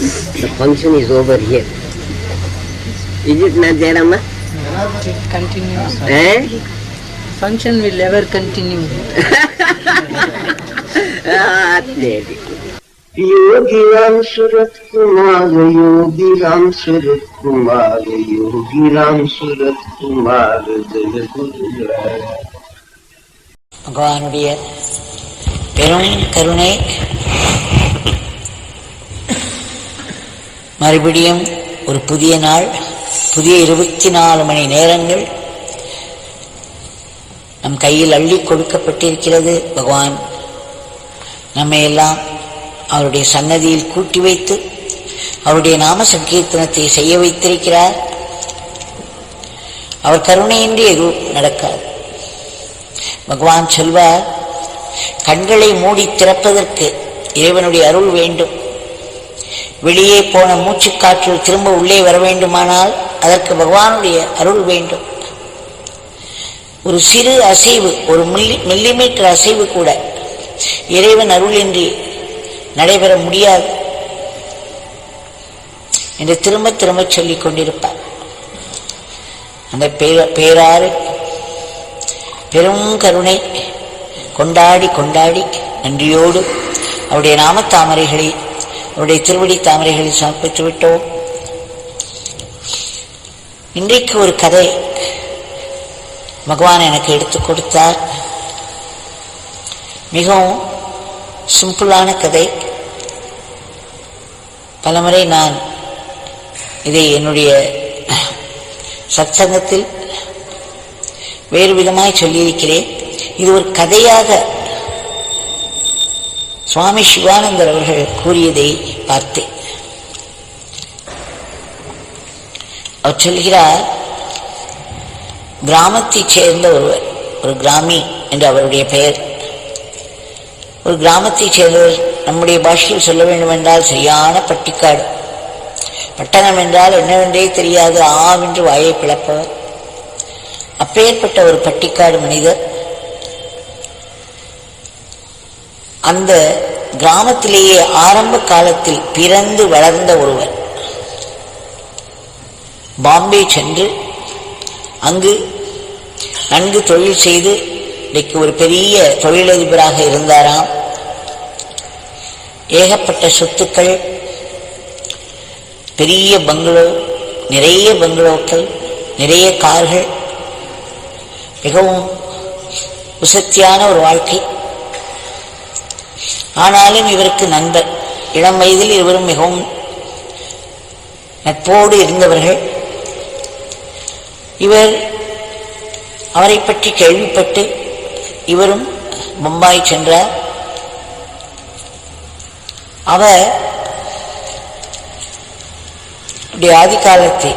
The function is over here. Is it not there, Amma? It continues. Eh? Function will ever continue. Ah, lady. Yogi Ram Surat Kumar Yogi Ram Surat Kumar Yogi Ram Surat Kumar जय गुरुराय பகவானுடைய பெரும் கருணை மறுபடியும் ஒரு புதிய நாள் புதிய இருபத்தி நாலு மணி நேரங்கள் நம் கையில் அள்ளி கொடுக்கப்பட்டிருக்கிறது. பகவான் நம்மை எல்லாம் அவருடைய சன்னதியில் கூட்டி வைத்து அவருடைய நாம சங்கீர்த்தனத்தை செய்ய வைத்திருக்கிறார். அவர் கருணையின்றி எதுவும் நடக்காது. பகவான் சொல்வார் கண்களை மூடி திறப்பதற்கு இறைவனுடைய அருள் வேண்டும். வெளியே போன மூச்சுக்காற்று திரும்ப உள்ளே வர வேண்டுமானால் அதற்கு பகவானுடைய அருள் வேண்டும். ஒரு சிறு அசைவு ஒரு மில்லி மில்லிமீட்டர் அசைவு கூட இறைவன் அருளின்றி நடைபெற முடியாது என்று திரும்ப திரும்ப சொல்லிக் கொண்டிருப்பார். அந்த பேர பேராறு பெரும் கருணை கொண்டாடி கொண்டாடி நன்றியோடு அவருடைய நாமத்தாமரைகளை அவருடைய திருவடி தாமரைகளை சமர்ப்பித்து விட்டோம். இன்றைக்கு ஒரு கதை பகவான் எனக்கு எடுத்து கொடுத்தார். மிகவும் சிம்பிளான கதை. பலமுறை நான் இதை என்னுடைய சத்சங்கத்தில் வேறு விதமாய் சொல்லியிருக்கிறேன். இது ஒரு கதையாக சுவாமி சிவானந்தர் அவர்கள் கூறியதை பார்த்தேன். அவர் சொல்கிறார் கிராமத்தைச் சேர்ந்த ஒருவர் ஒரு கிராமி என்று அவருடைய பெயர். ஒரு கிராமத்தைச் சேர்ந்தவர் நம்முடைய பாஷையில் சொல்ல வேண்டும் என்றால் சரியான பட்டிக்காடு. பட்டணம் என்றால் என்னவென்றே தெரியாது ஆவென்று வாயை பிளப்பவர். அப்பேற்பட்ட ஒரு பட்டிக்காடு மனிதர் அந்த கிராமத்திலேயே ஆரம்ப காலத்தில் பிறந்து வளர்ந்த ஒருவர் பாம்பே சென்று அங்கு நன்கு தொழில் செய்து இன்றைக்கு ஒரு பெரிய தொழிலதிபராக இருந்தாராம். ஏகப்பட்ட சொத்துக்கள் பெரிய பங்களோ நிறைய பங்களோக்கள் நிறைய கார்கள் மிகவும் உசத்தியான ஒரு வாழ்க்கை. ஆனாலும் இவருக்கு நண்பர். இளம் வயதில் இவரும் மிகவும் நட்போடு இருந்தவர்கள். இவர் அவரை பற்றி கேள்விப்பட்டு இவரும் மும்பாய் சென்றார். அவர் ஆதி காலத்தை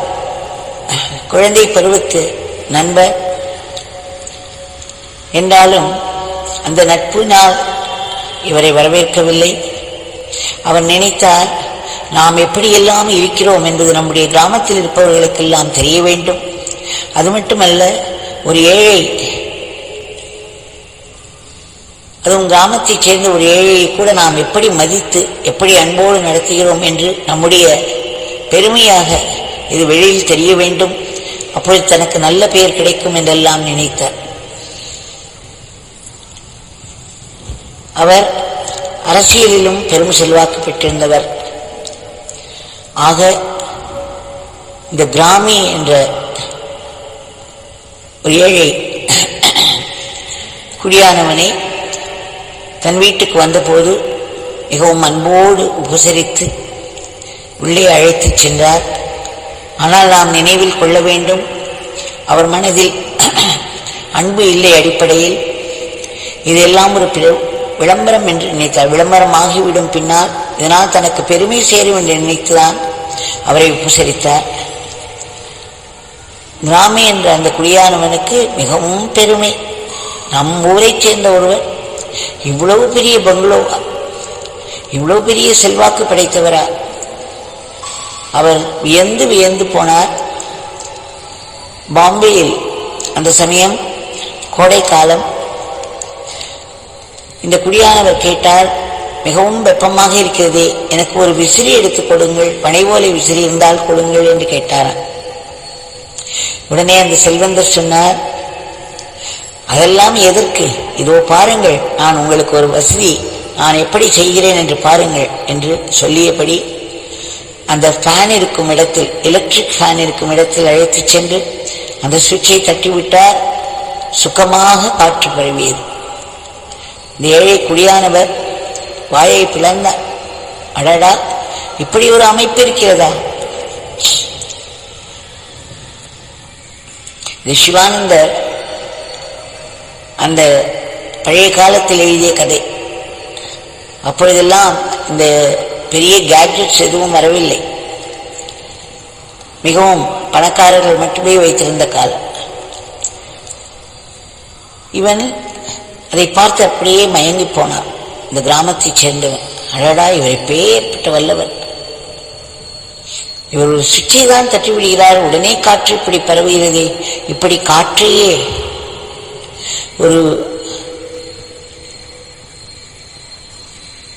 குழந்தை பருவத்து நண்பர். என்றாலும் அந்த நட்பினால் இவரை வரவேற்கவில்லை. அவர் நினைத்தார் நாம் எப்படியெல்லாம் இருக்கிறோம் என்பது நம்முடைய கிராமத்தில் இருப்பவர்களுக்கெல்லாம் தெரிய வேண்டும். அது மட்டுமல்ல ஒரு ஏழை அதுவும் கிராமத்தைச் சேர்ந்த ஒரு ஏழையை கூட நாம் எப்படி மதித்து எப்படி அன்போடு நடத்துகிறோம் என்று நம்முடைய பெருமையாக இது வெளியில் தெரிய வேண்டும். அப்பொழுது தனக்கு நல்ல பெயர் கிடைக்கும் என்றெல்லாம் நினைத்தார். அவர் அரசியலிலும் பெரும் செல்வாக்கு பெற்றிருந்தவர். ஆக இந்த கிராமி என்ற ஒரு ஏழை குடியானவனை தன் வீட்டுக்கு வந்தபோது மிகவும் அன்போடு உபசரித்து உள்ளே அழைத்துச் சென்றார். ஆனால் நாம் நினைவில் கொள்ள வேண்டும் அவர் மனதில் அன்பு இல்லை அடிப்படையில். இதெல்லாம் ஒரு பிற விளம்பரம் என்று நினைத்தார். விளம்பரமாகிவிடும் பின்னால் இதனால் தனக்கு பெருமை சேரும் என்று நினைத்துதான் அவரை உபசரித்தார். கிராமி என்ற அந்த குடியானவனுக்கு மிகவும் பெருமை. நம் ஊரைச் சேர்ந்த ஒருவர் இவ்வளவு பெரிய பங்களோவா இவ்வளவு பெரிய செல்வாக்கு படைத்தவரா? அவர் வியந்து வியந்து போனார். பாம்பேயில் அந்த சமயம் கோடை காலம் இந்த குடியானவர் கேட்டால் மிகவும் வெப்பமாக இருக்கிறதே எனக்கு ஒரு விசிறி எடுத்துக் கொடுங்கள் பனைவோலை விசிறி இருந்தால் கொடுங்கள் என்று கேட்டாராம். உடனே அந்த செல்வந்தர் சொன்னார் அதெல்லாம் எதற்கு? இதோ பாருங்கள் நான் உங்களுக்கு ஒரு வசதி நான் எப்படி செய்கிறேன் என்று பாருங்கள் என்று சொல்லியபடி அந்த ஃபேன் இருக்கும் இடத்தில் எலக்ட்ரிக் ஃபேன் இருக்கும் இடத்தில் அழைத்துச் சென்று அந்த சுவிட்சை தட்டிவிட்டார். சுகமாக காற்று பரவியது. இந்த ஏழை குடியானவர் வாயை பிளந்தார் அடடா இப்படி ஒரு அமைப்பு இருக்கிறதா? இது சிவானந்தர் அந்த பழைய காலத்தில் எழுதிய கதை. அப்பொழுதெல்லாம் இந்த பெரிய கேட்ஜெட்ஸ் எதுவும் வரவில்லை. மிகவும் பணக்காரர்கள் மட்டுமே வைத்திருந்த காலம். இவன் அதை பார்த்து அப்படியே மயங்கி போனான் இந்த கிராமத்தை சேர்ந்தவன். அழடா இவரை பேர்பட்ட வல்லவர். இவர் ஒரு சுவிட்சை தான் தட்டி விடுகிறார். உடனே காற்று இப்படி பரவுகிறது. இப்படி காற்றையே ஒரு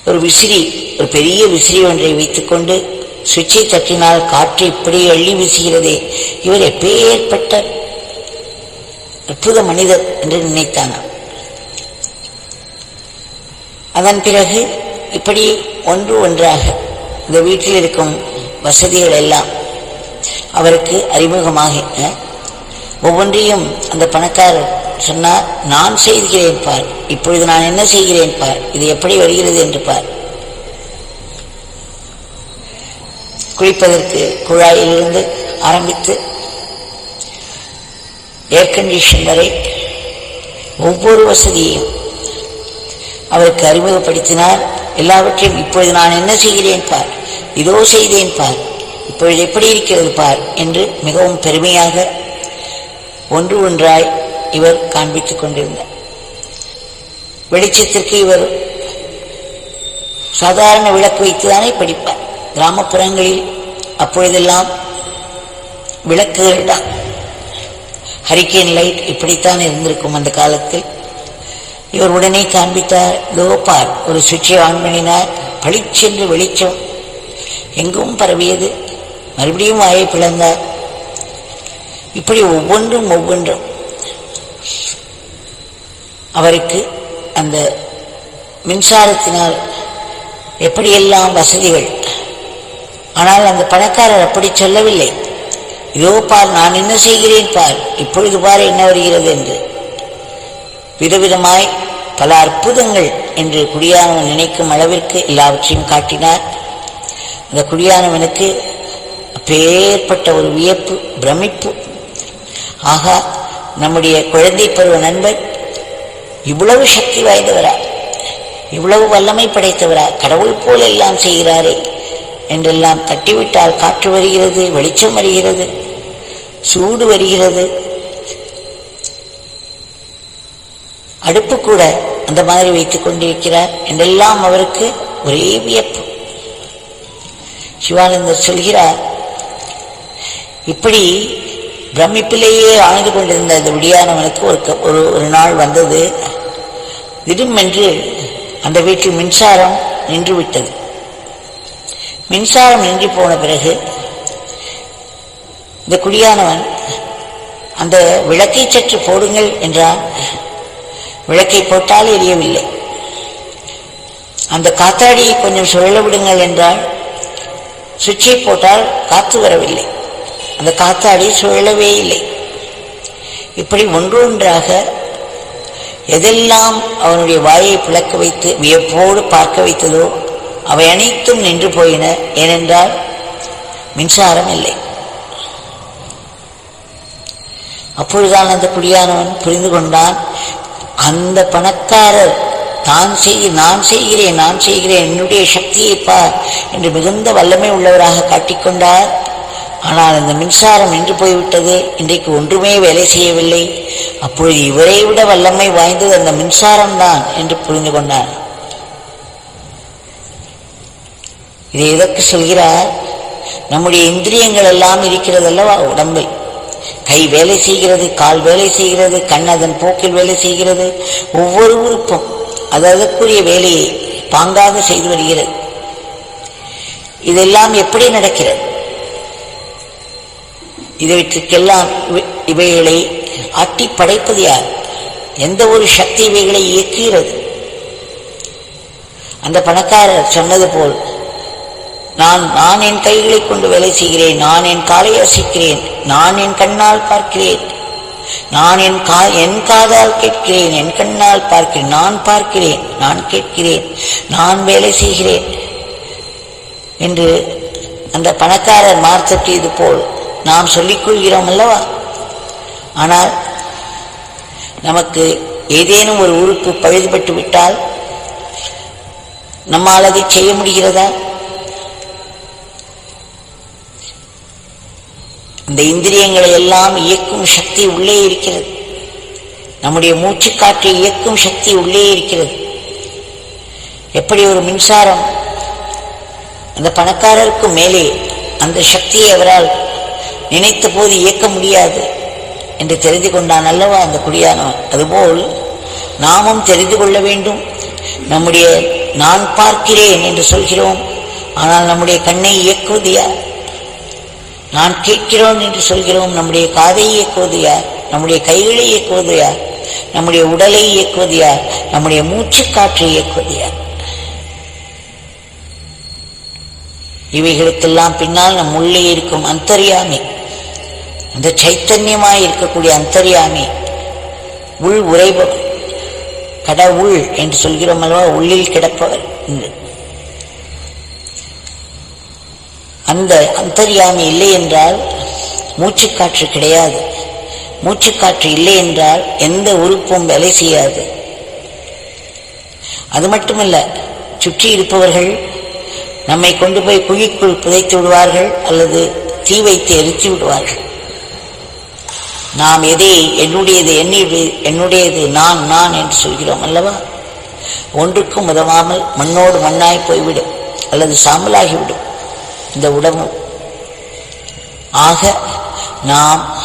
ஒரு விசிறி ஒரு பெரிய விசிறி ஒன்றை வைத்துக்கொண்டு சுவிட்சை தட்டினால் காற்று இப்படி அள்ளி வீசுகிறதே. இவர் எப்பேற்பட்ட அற்புத மனிதர் என்று நினைத்தாங்க. அதன் பிறகு இப்படி ஒன்று ஒன்றாக இந்த வீட்டில் இருக்கும் வசதிகள் எல்லாம் அவருக்கு அறிமுகமாக ஒவ்வொன்றையும் அந்த பணக்காரர் சொன்னார் நான் செய்கிறேன் பார். இப்பொழுது நான் என்ன செய்கிறேன் பார்? இது எப்படி வருகிறது? என்று பார். குளிப்பதற்கு குழாயிலிருந்து ஆரம்பித்து ஏர் கண்டிஷன் வரை ஒவ்வொரு வசதியையும் அவருக்கு அறிமுகப்படுத்தினார் எல்லாவற்றையும் இப்பொழுது நான் என்ன செய்கிறேன் பார். இதோ செய்தேன் பார். இப்பொழுது எப்படி இருக்கிறது பார் என்று மிகவும் பெருமையாக ஒன்று ஒன்றாய் இவர் காண்பித்துக் கொண்டிருந்தார். வெளிச்சத்திற்கு இவர் சாதாரண விளக்கு வைத்துதானே படிப்பார். கிராமப்புறங்களில் அப்பொழுதெல்லாம் விளக்குகள் தான். ஹரிக்கேன் லைட் இப்படித்தான் இருந்திருக்கும் அந்த காலத்தில். இவர் உடனே காண்பித்தார் லோபார் ஒரு சுவிட்சை ஆன் பண்ணினார் பளிச்சென்று வெளிச்சம் எங்கும் பரவியது. மறுபடியும் வாயை பிளந்தார். இப்படி ஒவ்வொன்றும் ஒவ்வொன்றும் அவருக்கு அந்த மின்சாரத்தினால் எப்படியெல்லாம் வசதிகள். ஆனால் அந்த பணக்காரர் அப்படி சொல்லவில்லை. இதோ பார் நான் என்ன செய்கிறேன் பார்? இப்பொழுது பார் என்ன வருகிறது? என்று விதவிதமாய் பல அற்புதங்கள் என்று குடியானவன் நினைக்கும் அளவிற்கு எல்லாவற்றையும் காட்டினார். அந்த குடியானவனுக்கு பேர்பட்ட ஒரு வியப்பு பிரமிப்பு. ஆகா நம்முடைய குழந்தை பருவ நண்பர் இவ்வளவு சக்தி வாய்ந்தவரா? இவ்வளவு வல்லமை படைத்தவரா? கடவுள் போல எல்லாம் செய்கிறாரே என்றெல்லாம் தட்டிவிட்டால் காற்று வருகிறது வெளிச்சம் வருகிறது சூடு வருகிறது. அடுப்பு கூட அந்த மாதிரி வைத்துக் கொண்டிருக்கிறார் என்றெல்லாம் அவருக்கு ஒரே வியப்பு. சிவானந்தர் சொல்கிறார் இப்படி பிரமிப்பிலேயே ஆழ்ந்து கொண்டிருந்த அந்த விடியானவனுக்கு ஒரு க- ஒரு ஒரு நாள் வந்தது. திடீரென்று அந்த வீட்டில் மின்சாரம் நின்று விட்டது மின்சாரம் நின்று போன பிறகு இந்த குடியானவன் அந்த விளக்கை சற்று போடுங்கள் என்றான். விளக்கை போட்டால் எரியவில்லை. அந்த காத்தாடியை கொஞ்சம் சுழல விடுங்கள் என்றால் சுவிட்சை போட்டால் காத்து வரவில்லை. அந்த காத்தாடி சுழலவே இல்லை. இப்படி ஒன்று ஒன்றாக எதெல்லாம் அவனுடைய வாயை பிளக்க வைத்து வியப்போடு பார்க்க வைத்ததோ அவை அனைத்தும் நின்று போயின. ஏனென்றால் மின்சாரம் இல்லை. அப்பொழுதுதான் அந்த குடியானவன் புரிந்து கொண்டான். அந்த பணக்காரர் தான் செய் நான் செய்கிறேன் நான் செய்கிறேன் என்னுடைய சக்தியை பார் என்று மிகுந்த வல்லமை உள்ளவராக காட்டிக்கொண்டார் ஆனால் அந்த மின்சாரம் நின்று போய்விட்டது. இன்றைக்கு ஒன்றுமே வேலை செய்யவில்லை. அப்பொழுது இவரை விட வல்லமை வாய்ந்தது அந்த மின்சாரம்தான் என்று புரிந்து கொண்டார். இதை எதற்கு சொல்கிறார்? நம்முடைய இந்திரியங்கள் எல்லாம் இருக்கிறதல்லவா உடம்பில்? கை வேலை செய்கிறது கால் வேலை செய்கிறது கண் அதன் போக்கில் வேலை செய்கிறது. ஒவ்வொரு உறுப்பும் அது அதற்குரிய வேலையை பாங்காக செய்து வருகிறது. இதெல்லாம் எப்படி நடக்கிறது? இவற்றுக்கெல்லாம் இவை- இவைகளை அட்டி படைப்பது யார்? எந்த ஒரு சக்தி இவைகளை இயக்குகிறது? அந்த பணக்காரர் சொன்னது போல் நான் நான் என் கைகளை கொண்டு வேலை செய்கிறேன். நான் என் காலை அசைக்கிறேன். நான் என் கண்ணால் பார்க்கிறேன். நான் என் கா என் காதால் கேட்கிறேன். என் கண்ணால் பார்க்கிறேன் நான் பார்க்கிறேன். நான் கேட்கிறேன். நான் வேலை செய்கிறேன். என்று அந்த பணக்காரர் மார்த்தட்டியது போல் நாம் சொல்லிக் கொள்கிறோம் அல்லவா? ஆனால் நமக்கு ஏதேனும் ஒரு உறுப்பு பழுதுபட்டு விட்டால் நம்மால் அதை செய்ய முடிகிறதா? இந்த இந்திரியங்களை எல்லாம் இயக்கும் சக்தி உள்ளே இருக்கிறது. நம்முடைய மூச்சுக்காற்றை இயக்கும் சக்தி உள்ளே இருக்கிறது. எப்படி ஒரு மின்சாரம் அந்த பணக்காரருக்கு மேலே அந்த சக்தியை அவரால் நினைத்த போது இயக்க முடியாது என்று தெரிந்து கொண்டான் அல்லவா அந்த குடியானவன்? அதுபோல் நாமும் தெரிந்து கொள்ள வேண்டும். நம்முடைய நான் பார்க்கிறேன் என்று சொல்கிறோம். ஆனால் நம்முடைய கண்ணை இயக்குவது யார்? நான் கேட்கிறோம் என்று சொல்கிறோம். நம்முடைய காதை இயக்குவது யார் நம்முடைய கைகளை இயக்குவது யார் நம்முடைய உடலை இயக்குவது யார் நம்முடைய மூச்சுக்காற்றை இயக்குவது யார் இவைகளுக்கெல்லாம் பின்னால் நம் உள்ளே இருக்கும் அந்தரியாமை அந்த சைத்தன்யமாய் இருக்கக்கூடிய அந்தரியாமை உள் உறைபவர் கடவுள் என்று சொல்கிறோம் அல்லவா? உள்ளில் கிடப்பவர் என்று அந்த அந்தர்யாமி இல்லை என்றால் மூச்சுக்காற்று கிடையாது. மூச்சுக்காற்று இல்லை என்றால் எந்த உறுப்பும் வேலை செய்யாது. அது மட்டுமல்ல சுற்றி இருப்பவர்கள் நம்மை கொண்டு போய் குழிக்குள் புதைத்து விடுவார்கள் அல்லது தீ வைத்து எரித்து விடுவார்கள். நாம் எதை என்னுடையது என்னுடைய என்னுடையது நான் நான் என்று சொல்கிறோம் அல்லவா? ஒன்றுக்கும் உதவாமல் மண்ணோடு மண்ணாய் போய்விடும் அல்லது சாம்பலாகிவிடும். இந்த உடம்பு ஆக நாம்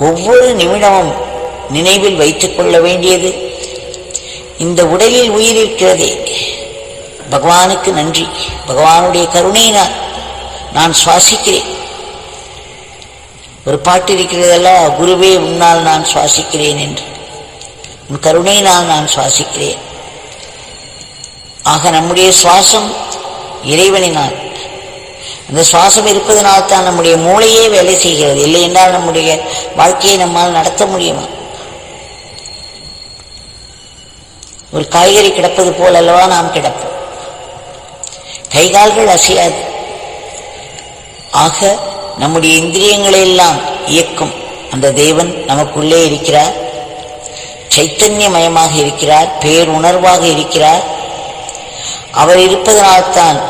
ஒவ்வொரு நிமிடமும் நினைவில் வைத்துக் கொள்ள வேண்டியது இந்த உடலில் உயிர் இருக்கிறதே பகவானுக்கு நன்றி. பகவானுடைய கருணையினால் நான் சுவாசிக்கிறேன். ஒரு பாட்டு இருக்கிறதல்ல குருவே உன்னால் நான் சுவாசிக்கிறேன் என்று. உன் கருணையினால் நான் சுவாசிக்கிறேன். ஆக நம்முடைய சுவாசம் இறைவனினால். அந்த சுவாசம் இருப்பதனால்தான் நம்முடைய மூளையே வேலை செய்கிறது. இல்லை என்றால் நம்முடைய வாழ்க்கையை நம்மால் நடத்த முடியுமா? ஒரு காய்கறி கிடப்பது போல் அல்லவா நாம் கிடப்போம்? கை கால்கள் அசையாது. ஆக நம்முடைய இந்திரியங்களை எல்லாம் இயக்கும். அந்த தேவன் நமக்குள்ளே இருக்கிறார். சைத்தன்யமயமாக இருக்கிறார். பேருணர்வாக இருக்கிறார். அவர் இருப்பதனால்தான்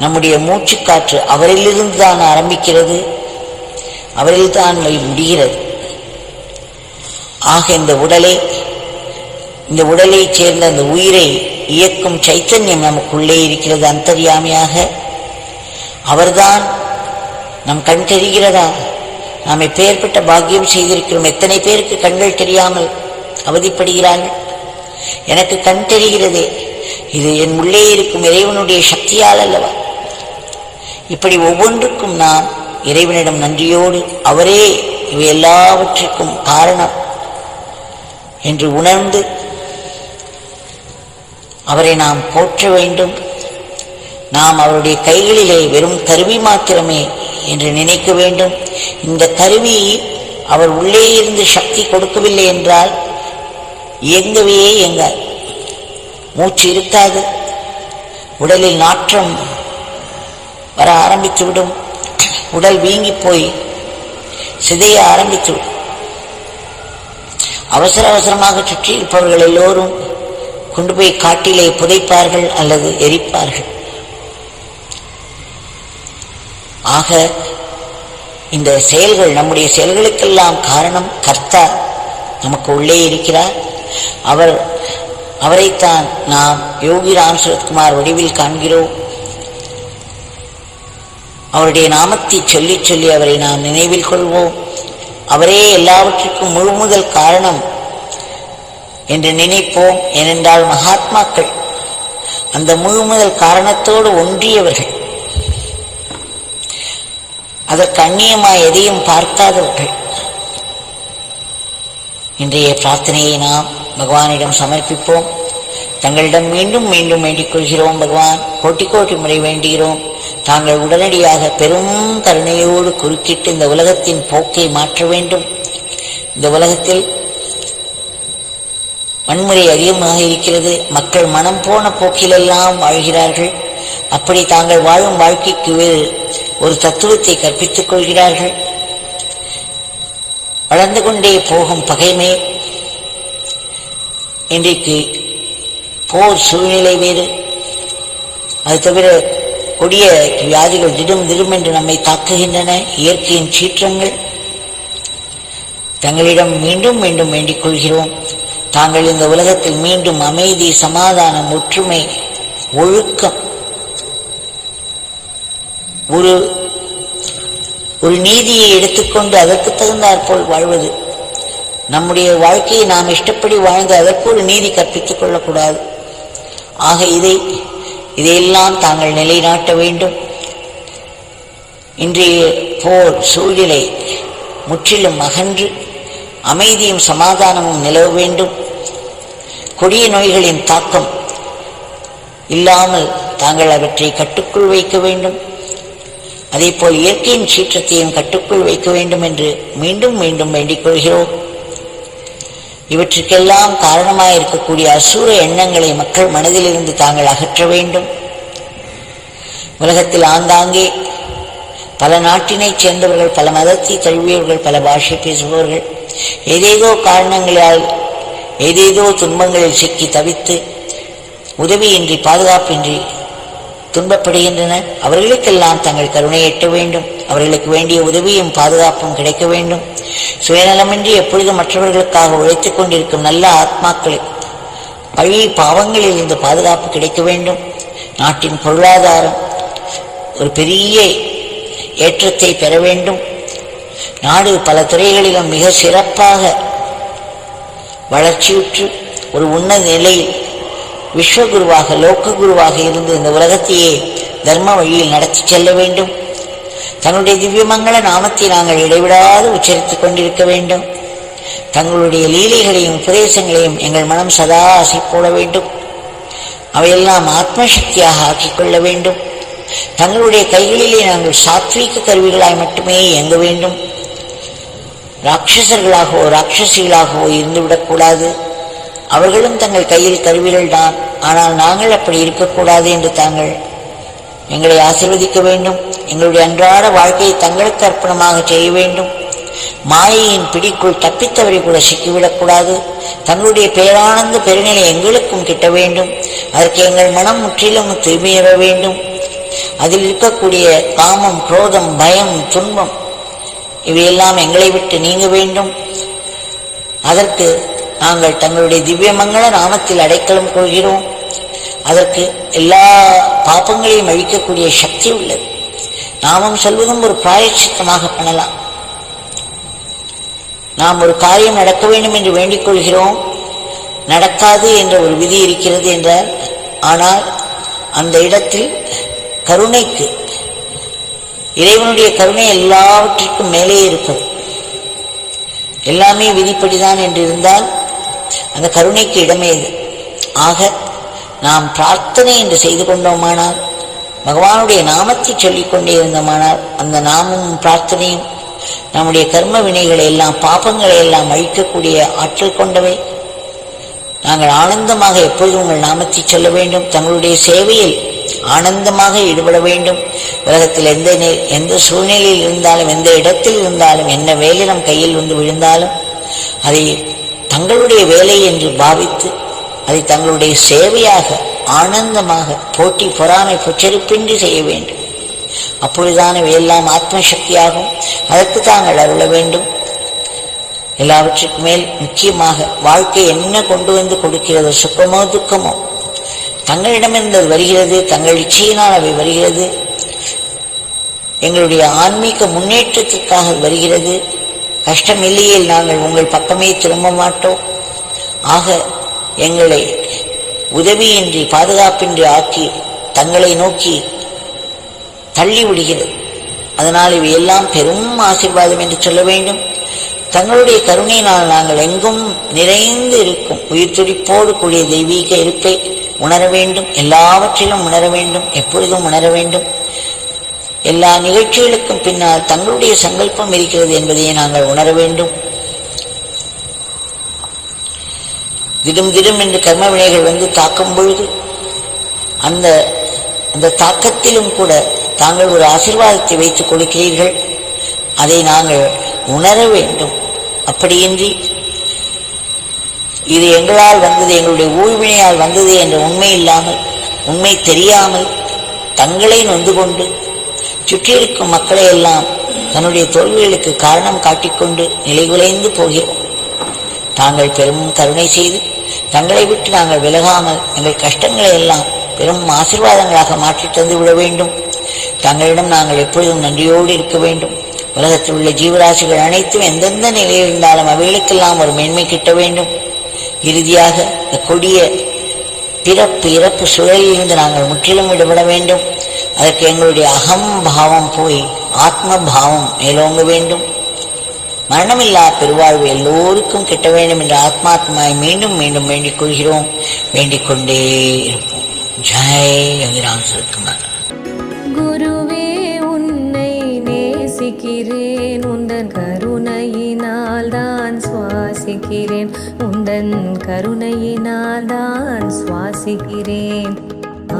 நம்முடைய மூச்சுக்காற்று அவரிலிருந்து தான் ஆரம்பிக்கிறது. அவரில் தான் முடிகிறது. ஆக இந்த உடலை இந்த உடலைச் சேர்ந்த அந்த உயிரை இயக்கும் சைத்தன்யம் நமக்குள்ளே இருக்கிறது அந்தரியாமையாக. அவர்தான் நம் கண் தெரிகிறதா? நாம் எப்பேற்பட்ட பாக்கியம் செய்திருக்கிறோம். எத்தனை பேருக்கு கண்கள் தெரியாமல் அவதிப்படுகிறார்கள்? எனக்கு கண் தெரிகிறதே. இது என் உள்ளே இருக்கும் இறைவனுடைய சக்தியால் அல்லவா? இப்படி ஒவ்வொன்றுக்கும் நாம் இறைவனிடம் நன்றியோடு அவரே இவை எல்லாவற்றிற்கும் காரணம் என்று உணர்ந்து அவரை நாம் போற்ற வேண்டும். நாம் அவருடைய கைகளிலே வெறும் கருவி மாத்திரமே என்று நினைக்க வேண்டும். இந்த கருவி அவர் உள்ளே இருந்து சக்தி கொடுக்கவில்லை என்றால் இயங்கவே இயங்காது. மூச்சு இருக்காது. உடலில் நாற்றம் வர ஆரம்பித்துவிடும் உடல் வீங்கி போய் சிதைய ஆரம்பித்துவிடும் அவசர அவசரமாக சுற்றி இருப்பவர்கள் எல்லோரும் கொண்டு போய் காட்டிலே புதைப்பார்கள் அல்லது எரிப்பார்கள். ஆக இந்த செயல்கள் நம்முடைய செயல்களுக்கெல்லாம் காரணம் கர்த்தா. நமக்கு உள்ளே இருக்கிறார். அவர் அவரைத்தான் நாம் யோகி ராம்சரத்குமார் வடிவில் காண்கிறோம். அவருடைய நாமத்தை சொல்லி சொல்லி அவரை நாம் நினைவில் கொள்வோம். அவரே எல்லாவற்றிற்கும் முழு முதல் காரணம் என்று நினைப்போம். ஏனென்றால் மகாத்மாக்கள் அந்த முழு முதல் காரணத்தோடு ஒன்றியவர்கள். அதற்கு அந்நியமாய் எதையும் பார்க்காதவர்கள். இன்றைய பிரார்த்தனையை நாம் பகவானிடம் சமர்ப்பிப்போம். தங்களிடம் மீண்டும் மீண்டும் வேண்டிக் கொள்கிறோம் பகவான். கோட்டி கோட்டி முறை வேண்டுகிறோம். தாங்கள் உடனடியாக பெரும் கருணையோடு குறுக்கிட்டு இந்த உலகத்தின் போக்கை மாற்ற வேண்டும். இந்த உலகத்தில் வன்முறை அதிகமாக இருக்கிறது. மக்கள் மனம் போன போக்கிலெல்லாம் வாழ்கிறார்கள். அப்படி தாங்கள் வாழும் வாழ்க்கைக்கு வேறு ஒரு தத்துவத்தை கற்பித்துக் கொள்கிறார்கள். வளர்ந்து கொண்டே போகும் பகைமை இன்றைக்கு போர் சூழ்நிலை வேறு அது தவிர கொடிய வியாதிகள் திடும் திடும் என்று நம்மை தாக்குகின்றன இயற்கையின் சீற்றங்கள். தங்களிடம் மீண்டும் மீண்டும் வேண்டிக் கொள்கிறோம். தாங்கள் இந்த உலகத்தில் மீண்டும் அமைதி சமாதானம் ஒற்றுமை ஒழுக்கம் ஒரு ஒரு நீதியை எடுத்துக்கொண்டு அதற்கு தகுந்தாற்போல் வாழ்வது நம்முடைய வாழ்க்கையை நாம் இஷ்டப்படி வாழ்ந்து அதற்கு ஒரு நீதி கற்பித்துக் கொள்ளக்கூடாது. ஆக இதை இதையெல்லாம் தாங்கள் நிலைநாட்ட வேண்டும். இன்றைய போர் சூழ்நிலை முற்றிலும் அகன்று அமைதியும் சமாதானமும் நிலவ வேண்டும். கொடிய நோய்களின் தாக்கம் இல்லாமல் தாங்கள் அவற்றை கட்டுக்குள் வைக்க வேண்டும். அதேபோல் இயற்கையின் சீற்றத்தையும் கட்டுக்குள் வைக்க வேண்டும் என்று மீண்டும் மீண்டும் வேண்டிக் கொள்கிறோம். இவற்றுக்கெல்லாம் காரணமாக இருக்கக்கூடிய அசூர எண்ணங்களை மக்கள் மனதிலிருந்து தாங்கள் அகற்ற வேண்டும். உலகத்தில் ஆங்காங்கே பல நாட்டினைச் சேர்ந்தவர்கள் பல மதத்தை தழுவியவர்கள் பல பாஷை பேசுபவர்கள் ஏதேதோ காரணங்களால் ஏதேதோ துன்பங்களில் சிக்கி தவித்து உதவியின்றி பாதுகாப்பின்றி துன்பப்படுகின்றனர் அவர்களுக்கெல்லாம் தங்கள் கருணை எட்ட வேண்டும். அவர்களுக்கு வேண்டிய உதவியும் பாதுகாப்பும் கிடைக்க வேண்டும். சுயநலமின்றி எப்பொழுதும் மற்றவர்களுக்காக உழைத்துக் கொண்டிருக்கும் நல்ல ஆத்மாக்களை பழி பாவங்களில் இருந்து பாதுகாப்பு கிடைக்க வேண்டும். நாட்டின் பொருளாதாரம் ஒரு பெரிய ஏற்றத்தை பெற வேண்டும். நாடு பல துறைகளிலும் மிக சிறப்பாக வளர்ச்சியுற்று ஒரு உன்னத நிலையில் விஸ்வகுருவாக லோக குருவாக இருந்து இந்த உலகத்தையே தர்ம வழியில் நடத்தி செல்ல வேண்டும். தன்னுடைய திவ்யமங்கள நாமத்தை நாங்கள் இடைவிடாது உச்சரித்துக் கொண்டிருக்க வேண்டும். தங்களுடைய லீலைகளையும் உபதேசங்களையும் எங்கள் மனம் சதா ஆசை போட வேண்டும். அவையெல்லாம் ஆத்மசக்தியாக ஆக்கிக் கொள்ள வேண்டும். தங்களுடைய கைகளிலே நாங்கள் சாத்வீக கருவிகளாய் மட்டுமே இயங்க வேண்டும். ராட்சசர்களாகவோ ராட்சசிகளாகவோ இருந்துவிடக்கூடாது அவர்களும் தங்கள் கையில் கருவிகள் தான். ஆனால் நாங்கள் அப்படி இருக்கக்கூடாது என்று தாங்கள் எங்களை ஆசிர்வதிக்க வேண்டும். எங்களுடைய அன்றாட வாழ்க்கையை தங்களுக்கு அர்ப்பணமாக செய்ய வேண்டும். மாயையின் பிடிக்குள் தப்பித்தவரை கூட சிக்கிவிடக்கூடாது. தங்களுடைய பேரானந்த பெருநிலை எங்களுக்கும் கிட்ட வேண்டும். அதற்கு எங்கள் மனம் முற்றிலும் தூய்மையற வேண்டும். அதில் இருக்கக்கூடிய காமம் குரோதம் பயம் துன்பம் இவையெல்லாம் எங்களை விட்டு நீங்க வேண்டும். அதற்கு நாங்கள் தங்களுடைய திவ்யமங்கள நாமத்தில் அடைக்கலம் கொள்கிறோம். அதற்கு எல்லா பாப்பங்களையும் அழிக்கக்கூடிய சக்தி உள்ளது. நாமும் சொல்வதும் ஒரு பிராயச்சித்தமாக பண்ணலாம். நாம் ஒரு காரியம் நடக்க வேண்டும் என்று வேண்டிக் கொள்கிறோம். நடக்காது என்ற ஒரு விதி இருக்கிறது என்றால் ஆனால் அந்த இடத்தில் கருணைக்கு இறைவனுடைய கருணை எல்லாவற்றிற்கும் மேலே இருப்பது எல்லாமே விதிப்படிதான் என்று இருந்தால் அந்த கருணைக்கு இடமே இது. ஆக நாம் பிரார்த்தனை என்று செய்து கொண்டோமானால் பகவானுடைய நாமத்தை சொல்லிக்கொண்டே இருந்தோமானால் அந்த நாமும் பிரார்த்தனையும் நம்முடைய கர்ம வினைகளை எல்லாம் பாபங்களை எல்லாம் அழிக்கக்கூடிய ஆற்றல் கொண்டவை. நாங்கள் ஆனந்தமாக எப்பொழுதும் உங்கள் நாமத்தை சொல்ல வேண்டும்? தங்களுடைய சேவையில் ஆனந்தமாக ஈடுபட வேண்டும்? உலகத்தில் எந்த நே- எந்த சூழ்நிலையில் இருந்தாலும் எந்த இடத்தில் இருந்தாலும் என்ன வேலை நம் கையில் வந்து விழுந்தாலும் அதை தங்களுடைய வேலை என்று பாவித்து அதை தங்களுடைய சேவையாக ஆனந்தமாக போட்டி பொறாமை பொச்சரிப்பின்றி செய்ய வேண்டும். அப்பொழுதுதான் இவையெல்லாம் ஆத்மசக்தியாகும் அதற்கு தாங்கள் அருள வேண்டும். எல்லாவற்றுக்கும் மேல் முக்கியமாக வாழ்க்கை என்ன கொண்டு வந்து கொடுக்கிறது சுக்கமோ துக்கமோ தங்களிடமிருந்து அது வருகிறது தங்கள் இச்சையினால் அவை வருகிறது. எங்களுடைய ஆன்மீக முன்னேற்றத்திற்காக வருகிறது. கஷ்டம் இல்லையேல் நாங்கள் உங்கள் பக்கமே திரும்ப மாட்டோம். ஆக எங்களை உதவியின்றி பாதுகாப்பின்றி ஆக்கி தங்களை நோக்கி தள்ளி விடுகிறது. அதனால் இவையெல்லாம் பெரும் ஆசீர்வாதம் என்று சொல்ல வேண்டும். தங்களுடைய கருணையினால் நாங்கள் எங்கும் நிறைந்து இருக்கும். உயிர் துடிப்போடு கூடிய தெய்வீக இருப்பை உணர வேண்டும். எல்லாவற்றிலும் உணர வேண்டும். எப்பொழுதும் உணர வேண்டும். எல்லா நிகழ்ச்சிகளுக்கும் பின்னால் தங்களுடைய சங்கல்பம் இருக்கிறது என்பதை நாங்கள் உணர வேண்டும். திடும் திடும் என்று கர்ம வினைகள் வந்து தாக்கும் பொழுது அந்த அந்த தாக்கத்திலும் கூட தாங்கள் ஒரு ஆசீர்வாதத்தை வைத்துக் கொடுக்கிறீர்கள். அதை நாங்கள் உணர வேண்டும். அப்படியின்றி இது எங்களால் வந்தது எங்களுடைய ஊழ்வினையால் வந்தது என்ற உண்மை இல்லாமல் உண்மை தெரியாமல் தங்களை நொந்து கொண்டு சுற்றியிருக்கும் மக்களை எல்லாம் தன்னுடைய தோல்விகளுக்கு காரணம் காட்டிக்கொண்டு நிலைகுலைந்து போகிறோம். தாங்கள் பெரும் கருணை செய்து தங்களை விட்டு நாங்கள் விலகாமல் எங்கள் கஷ்டங்களை எல்லாம் பெரும் ஆசீர்வாதங்களாக மாற்றி தந்து விட வேண்டும். தங்களிடம் நாங்கள் எப்பொழுதும் நன்றியோடு இருக்க வேண்டும். உலகத்தில் உள்ள ஜீவராசிகள் அனைத்தும் எந்தெந்த நிலையில் இருந்தாலும் அவைகளுக்கெல்லாம் ஒரு மேன்மை கிட்ட வேண்டும். இறுதியாக இந்த கொடிய பிறப்பு இறப்பு சுழலிலிருந்து நாங்கள் முற்றிலும் விடுபட வேண்டும். அதற்கு எங்களுடைய அகம் பாவம் போய் ஆத்ம பாவம் மேலோங்க வேண்டும். மரணமில்லா பெருவாழ்வு எல்லோருக்கும் கிட்ட வேண்டும் என்று ஆத்மாத்மாய் மீண்டும் மீண்டும் வேண்டிக் கொள்கிறோம். வேண்டிக் கொண்டே இருப்போம். ஜெய் அபிராம் சுருக்குமார் குருவே உன்னை நேசிக்கிறேன். உந்தன் கருணையினால் தான் சுவாசிக்கிறேன். உந்தன் கருணையினால் தான் சுவாசிக்கிறேன்.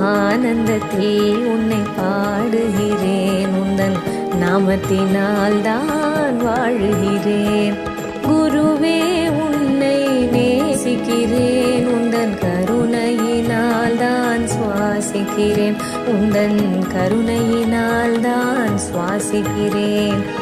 ஆனந்தத்தில் உன்னை பாடுகிறேன். உந்தன் நாமத்தினால் தான் வாழுகிறேன். குருவே உன்னை நேசிக்கிறேன். உந்தன் கருணையினால் தான் சுவாசிக்கிறேன். உந்தன் கருணையினால் தான் சுவாசிக்கிறேன்.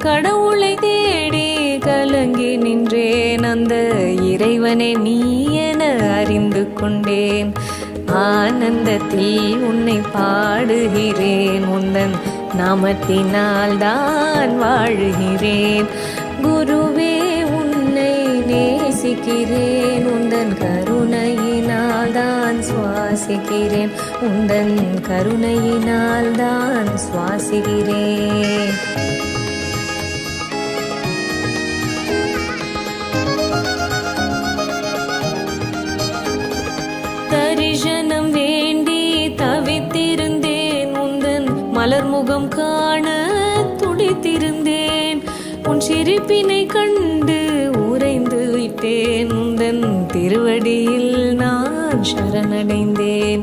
கடவுளை தேடி கலங்கி நின்றேன். அந்த இறைவனை நீ என அறிந்து கொண்டேன். ஆனந்தத்தில் உன்னை பாடுகிறேன். உந்தன் நாமத்தினால் தான் வாழுகிறேன். குருவே உன்னை நேசிக்கிறேன். உந்தன் கருணையினால் தான் சுவாசிக்கிறேன். உந்தன் கருணையினால் தான் சுவாசிக்கிறேன். சிரிப்பினை கண்டு உறைந்து விட்டேன். உந்தன் திருவடியில் நான் சரணடைந்தேன்.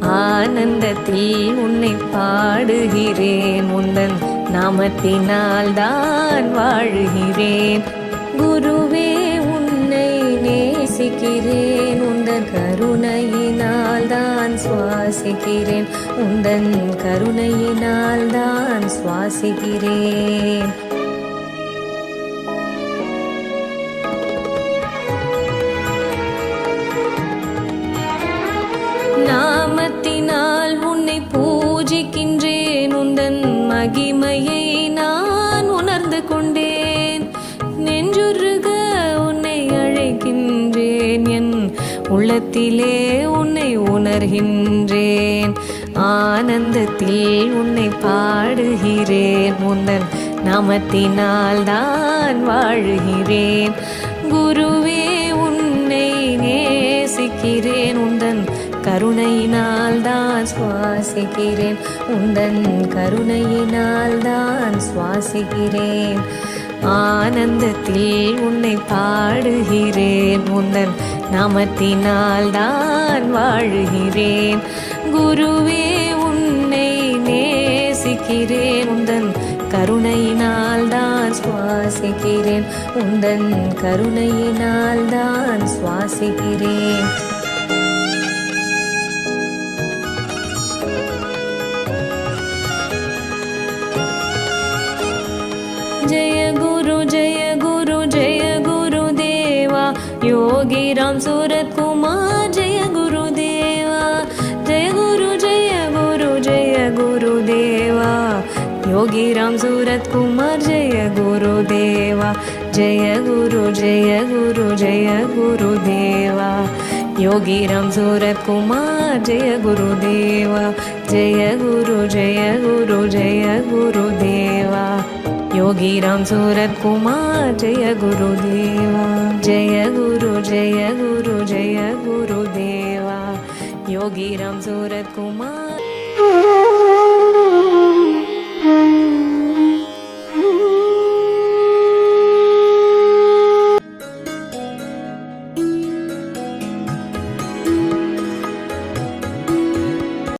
ஆனந்தத்தில் உன்னை பாடுகிறேன். உந்தன் நாமத்தினால் தான் வாழுகிறேன். குருவே உன்னை நேசிக்கிறேன். உந்தன் கருணையினால் தான் சுவாசிக்கிறேன். உந்தன் கருணையினால் தான் சுவாசிக்கிறேன். உள்ளத்திலே உன்னை உணர்கின்றேன். ஆனந்தத்தில் உன்னை பாடுகிறேன். உந்தன் நாமத்தினால் தான் வாழுகிறேன். குருவே உன்னை நேசிக்கிறேன். உந்தன் கருணையினால் தான் சுவாசிக்கிறேன். உந்தன் கருணையினால் தான் சுவாசிக்கிறேன். ஆனந்தத்தில் உன்னை பாடுகிறேன். உந்தன் நாமத்தினால் தான் வாழுகிறேன். குருவே உன்னை நேசிக்கிறேன். உந்தன் கருணையினால் தான் சுவாசிக்கிறேன். உந்தன் கருணையினால் தான் சுவாசிக்கிறேன். योगी राम सूरत कुमार जय गुरुदेवा। जय गुरु जय गुरु जय गुरुदेवा। योगी राम सूरत कुमार जय गुरुदेवा। जय गुरु जय गुरु जय गुरुदेवा। योगी राम सूरत कुमार जय गुरुदेवा। जय गुरु जय गुरु जय गुरुदेवा योगी राम सूरत कुमार जय गुरुदेवा जय गुरु जय गुरु जय गुरुदेवा योगी राम सूरत कुमार